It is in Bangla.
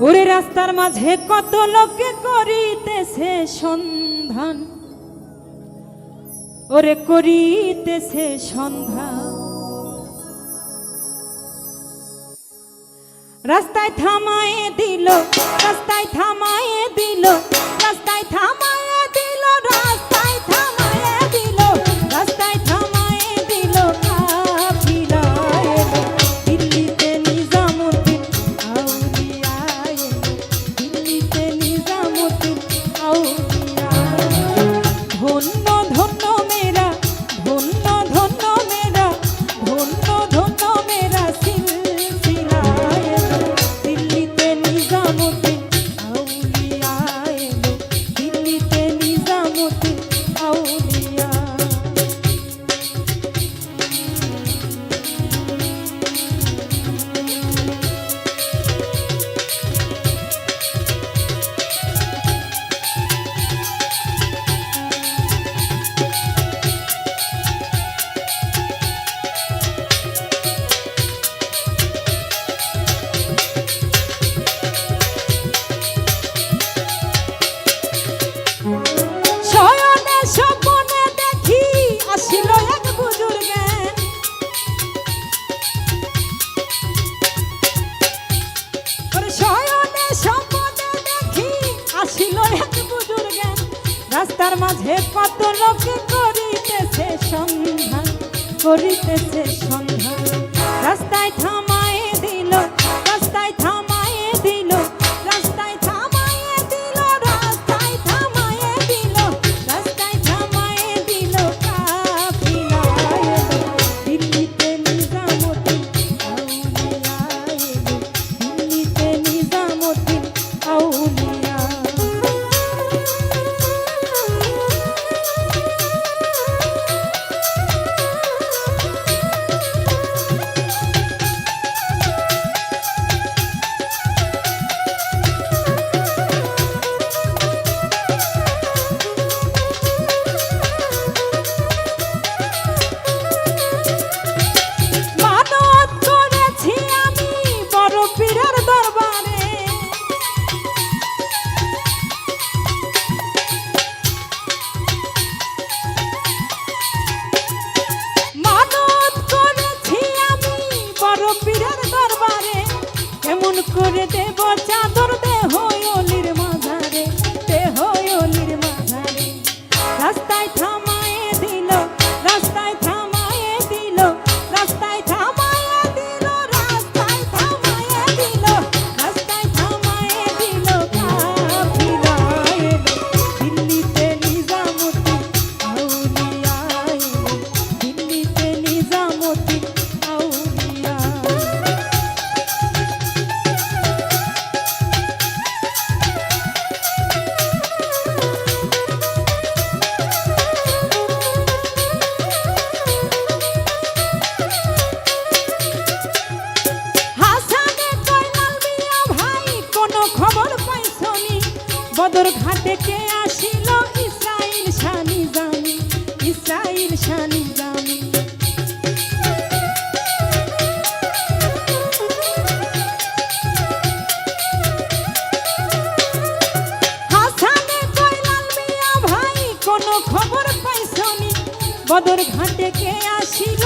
ওরে রাস্তার মাঝে কত লোকে করিতেছে সন্ধান। ওরে করিতেছে সন্ধান। রাস্তায় থামায় দিল, রাস্তায় থামায় দিল, রাস্তায় থাম মাঝে কত লোক করিতেছে সন্ধান করিতেছে সন্ধান। রাস্তায় থামা করে দেব চাঁদ কোনো খবর পাইছনি বদর ঘাটে কে আসিল? শানি জানি শানি জানি। খবর পাইছনি বদর ঘাটে কে আসিল?